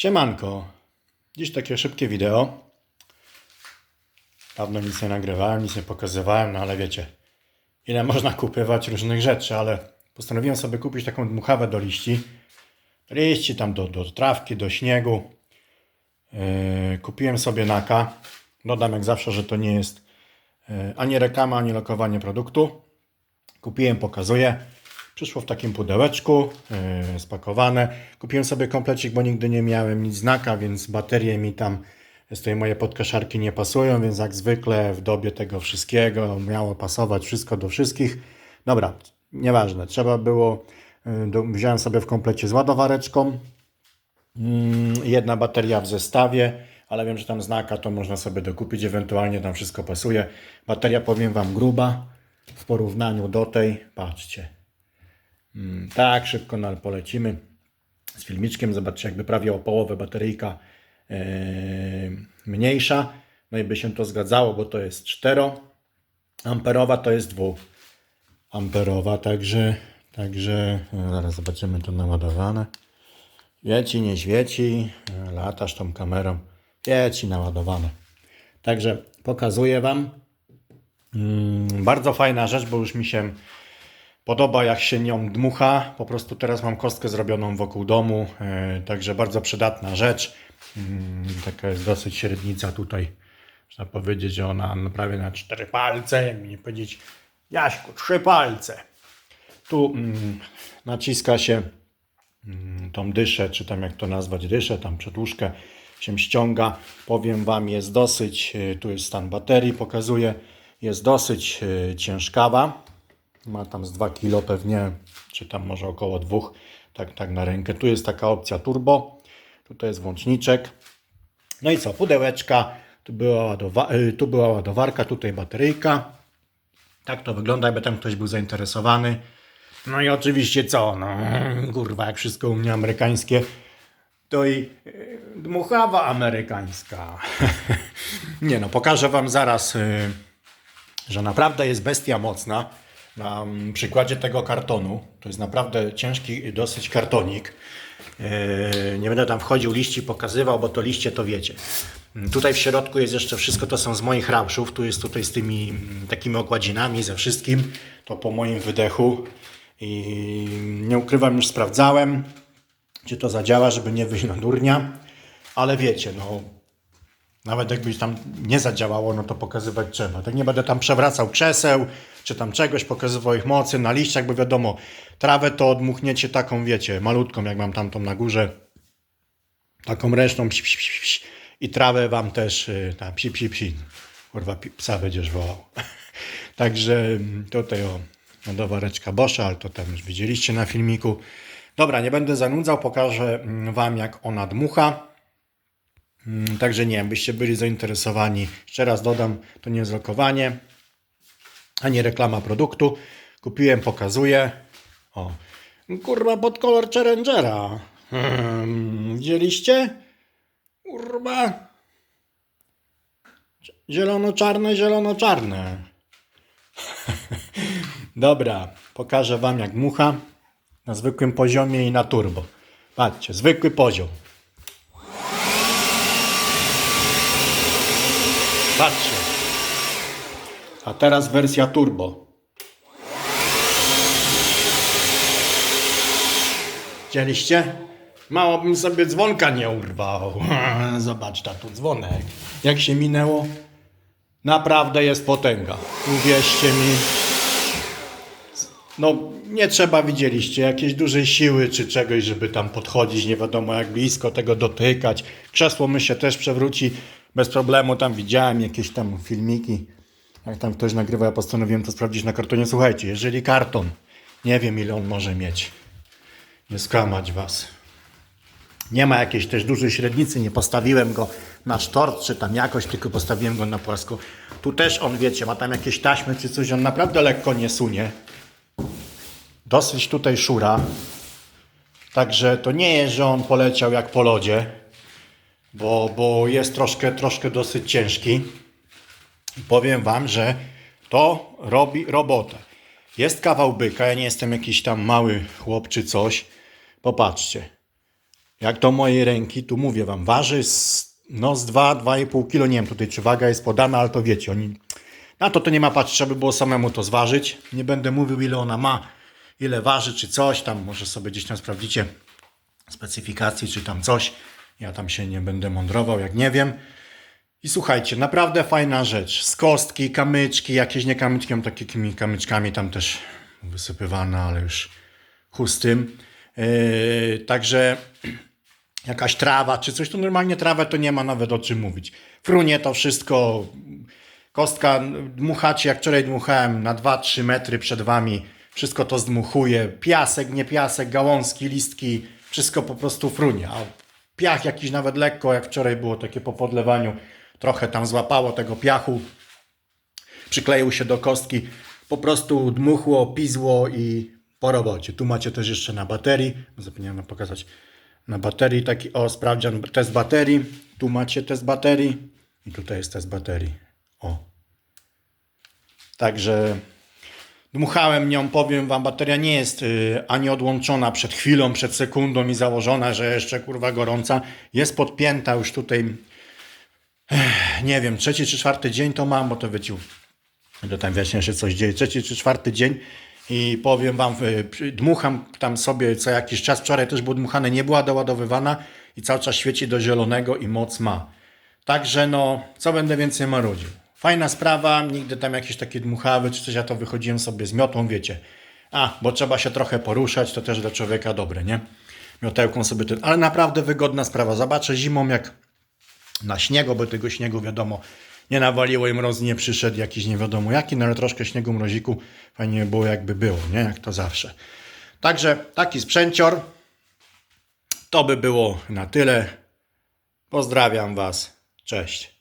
Siemanko. Dziś takie szybkie wideo. Dawno nic nie nagrywałem, nic nie pokazywałem, no ale wiecie, ile można kupywać różnych rzeczy, ale postanowiłem sobie kupić taką dmuchawę do liści. Liści tam do, do trawki, do śniegu. Yy, kupiłem sobie naka. Dodam jak zawsze, że to nie jest yy, ani reklama, ani lokowanie produktu. Kupiłem, pokazuję. Przyszło w takim pudełeczku, yy, spakowane. Kupiłem sobie komplecik, bo nigdy nie miałem nic znaka, więc baterie mi tam z tej moje podkaszarki nie pasują, więc jak zwykle w dobie tego wszystkiego miało pasować wszystko do wszystkich. Dobra, nieważne. Trzeba było, yy, do, wziąłem sobie w komplecie z ładowareczką, Mm, jedna bateria w zestawie, ale wiem, że tam znaka to można sobie dokupić, ewentualnie tam wszystko pasuje. Bateria powiem Wam gruba w porównaniu do tej, patrzcie. Mm, tak, szybko no, polecimy z filmiczkiem, zobaczcie jakby prawie o połowę bateryjka e, mniejsza. No i by się to zgadzało, bo to jest 4 amperowa, to jest 2 amperowa, także, także e, zaraz zobaczymy to naładowane. Świeci, nie świeci, latasz tą kamerą, świeci naładowane. Także pokazuję Wam. Mm, bardzo fajna rzecz, bo już mi się podoba, jak się nią dmucha. Po prostu teraz mam kostkę zrobioną wokół domu, e, także bardzo przydatna rzecz. Mm, taka jest dosyć średnica tutaj. Można powiedzieć, że ona prawie na cztery palce, jak mi nie powiedzieć, Jaśku, trzy palce. Tu mm, naciska się mm, tą dyszę, czy tam jak to nazwać, dyszę, tam przedłużkę się ściąga. Powiem Wam, jest dosyć, e, tu jest stan baterii, pokazuje, jest dosyć e, ciężkawa. Ma tam z 2 kg pewnie, czy tam może około 2, tak, tak na rękę. Tu jest taka opcja turbo, tutaj jest włączniczek. No i co, pudełeczka, tu była, ładowa- y, tu była ładowarka, tutaj bateryjka. Tak to wygląda, jakby tam ktoś był zainteresowany. No i oczywiście co, no kurwa, jak wszystko u mnie amerykańskie, to i y, dmuchawa amerykańska. Nie no, pokażę wam zaraz, y, że naprawdę jest bestia mocna. Na mm, przykładzie tego kartonu, to jest naprawdę ciężki dosyć kartonik. Yy, Nie będę tam wchodził liści pokazywał, bo to liście to wiecie. Mm, Tutaj w środku jest jeszcze wszystko, to są z moich rauszów. Tu jest tutaj z tymi mm, takimi okładzinami, ze wszystkim. To po moim wydechu. I nie ukrywam, już sprawdzałem, czy to zadziała, żeby nie wyjść na durnia. Ale wiecie, no nawet jakby tam nie zadziałało, no to pokazywać trzeba. Tak nie będę tam przewracał krzeseł, czy tam czegoś, pokazywał ich mocy na liściach, bo wiadomo, trawę to odmuchniecie taką, wiecie, malutką, jak mam tamtą na górze, taką ręczną, psi, psi, psi, psi. i trawę wam też, y, tam, psi, psi, psi, kurwa, psa będziesz wołał. Także mm, tutaj o, ładowareczka Boscha, ale to tam już widzieliście na filmiku. Dobra, nie będę zanudzał, pokażę mm, wam, jak ona dmucha. Mm, Także nie byście byli zainteresowani. Jeszcze raz dodam, to nie jest lokowanie, ani reklama produktu. Kupiłem, pokazuję. O, kurwa, pod kolor Challengera. Hmm, widzieliście? Kurwa. Zielono-czarne, zielono-czarne. Dobra, pokażę wam jak mucha na zwykłym poziomie i na turbo. Patrzcie, zwykły poziom. Patrzcie. A teraz wersja turbo. Widzieliście? Mało bym sobie dzwonka nie urwał. Zobacz, tu dzwonek. Jak się minęło? Naprawdę jest potęga. Uwierzcie mi. No, nie trzeba, widzieliście, jakiejś dużej siły czy czegoś, żeby tam podchodzić, nie wiadomo jak blisko tego dotykać. Krzesło my się też przewróci bez problemu. Tam widziałem jakieś tam filmiki. Jak tam ktoś nagrywa, ja postanowiłem to sprawdzić na kartonie. Słuchajcie, jeżeli karton, nie wiem ile on może mieć, nie skłamać was. Nie ma jakiejś też dużej średnicy, nie postawiłem go na sztort czy tam jakoś, tylko postawiłem go na płasko. Tu też on, wiecie, ma tam jakieś taśmy czy coś, on naprawdę lekko nie sunie. Dosyć tutaj szura. Także to nie jest, że on poleciał jak po lodzie, bo, bo jest troszkę, troszkę dosyć ciężki. Powiem Wam, że to robi robotę. Jest kawał byka, ja nie jestem jakiś tam mały chłop czy coś. Popatrzcie. jak do mojej ręki, tu mówię wam, waży z, no z 2-2,5 kg, nie wiem tutaj czy waga jest podana, ale to wiecie, oni, na to to nie ma patrzeć, trzeba by było samemu to zważyć. Nie będę mówił ile ona ma, ile waży czy coś, tam może sobie gdzieś tam sprawdzicie specyfikacji czy tam coś. Ja tam się nie będę mądrował, jak nie wiem. I słuchajcie, naprawdę fajna rzecz. Z kostki, kamyczki, jakieś nie kamyczki, mam takimi kamyczkami tam też wysypywane, ale już chustym. Yy, także jakaś trawa czy coś, to normalnie trawę to nie ma nawet o czym mówić. Frunie to wszystko, kostka, dmuchacie, jak wczoraj dmuchałem, na 2-3 metry przed wami, wszystko to zdmuchuje. Piasek, nie piasek, gałązki, listki, wszystko po prostu frunie. A piach jakiś nawet lekko, jak wczoraj było takie po podlewaniu, trochę tam złapało tego piachu, przykleił się do kostki, po prostu dmuchło, pizło i po robocie. Tu macie też jeszcze na baterii, zapomniałem pokazać, na baterii taki, o sprawdzian, test baterii, tu macie test baterii. I tutaj jest test baterii, o. Także dmuchałem nią, powiem wam, bateria nie jest y, ani odłączona przed chwilą, przed sekundą i założona, że jeszcze kurwa gorąca, jest podpięta już tutaj, ech, nie wiem, trzeci czy czwarty dzień to mam, bo to wycił to tam właśnie się coś dzieje. Trzeci czy czwarty dzień i powiem wam, dmucham tam sobie co jakiś czas. Wczoraj też było dmuchane, nie była doładowywana i cały czas świeci do zielonego i moc ma. Także no, co będę więcej marudził. Fajna sprawa, nigdy tam jakieś takie dmuchawy czy coś, ja to wychodziłem sobie z miotą, wiecie. A, bo trzeba się trochę poruszać, to też dla człowieka dobre, nie? Miotełką sobie ten, ale naprawdę wygodna sprawa. Zobaczę zimą jak na śniegu, bo tego śniegu wiadomo nie nawaliło i mroz nie przyszedł jakiś nie wiadomo jaki, no ale troszkę śniegu, mroziku fajnie by było jakby było, nie? Jak to zawsze. Także taki sprzęcior. To by było na tyle. Pozdrawiam Was. Cześć.